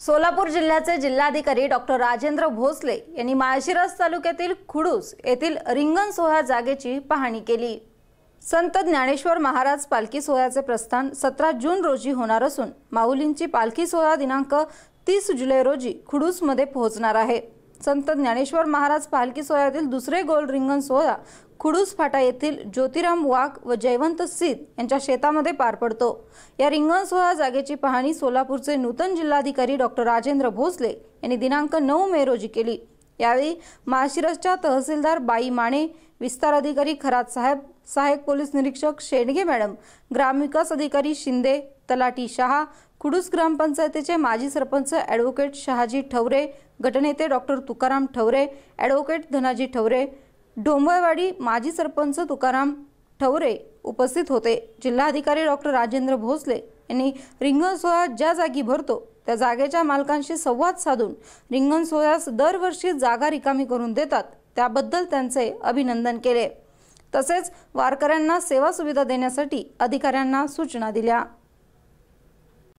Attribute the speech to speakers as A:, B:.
A: सोलापूर जिल्ह्याचे जिल्हाधिकारी डॉक्टर राजेंद्र भोसले यांनी माळशिरस तालुक्यातील खुडूस येथील रिंगण सोहळा जागेची पाहणी केली. संत ज्ञानेश्वर महाराज पालखी सोहळ्याचे प्रस्थान सतरा जून रोजी होणार असून माऊलींची पालखी सोहळा दिनांक तीस जुलै रोजी खुडूसमध्ये पोहोचणार आहे. संत ज्ञानेश्वर महाराज पालखी सोहळ्यातील दुसरे गोल रिंगण सोहळा खुडूस फाटा येथील ज्योतिराम वाघ व जयवंत सिद्ध यांच्या शेतामध्ये पार पडतो. या रिंगण सोहळा जागेची पाहणी सोलापूरचे नूतन जिल्हाधिकारी डॉक्टर राजेंद्र भोसले यांनी दिनांक नऊ मे रोजी केली. यावेळी माळशिरसच्या तहसीलदार बाई माने विस्तार अधिकारी खरात साहेब सहाय्यक पोलीस निरीक्षक शेंडगे मॅडम ग्रामविकास अधिकारी शिंदे तलाटी शहा कुडूस ग्रामपंचायतीचे माजी सरपंच ॲडव्होकेट शहाजी ठवरे गटनेते डॉक्टर तुकाराम ठवरे ॲडव्होकेट धनाजी ठवरे डोंबळवाडी माजी सरपंच तुकाराम ठवरे उपस्थित होते. जिल्हाधिकारी डॉक्टर राजेंद्र भोसले यांनी रिंगण सोहळा ज्या जागी भरतो त्या जागेच्या मालकांशी संवाद साधून रिंगण सोहळ्यास दरवर्षी जागा रिकामी करून देतात त्याबद्दल त्यांचे अभिनंदन केले. तसेच वारकऱ्यांना सेवा सुविधा देण्यासाठी अधिकाऱ्यांना सूचना दिल्या.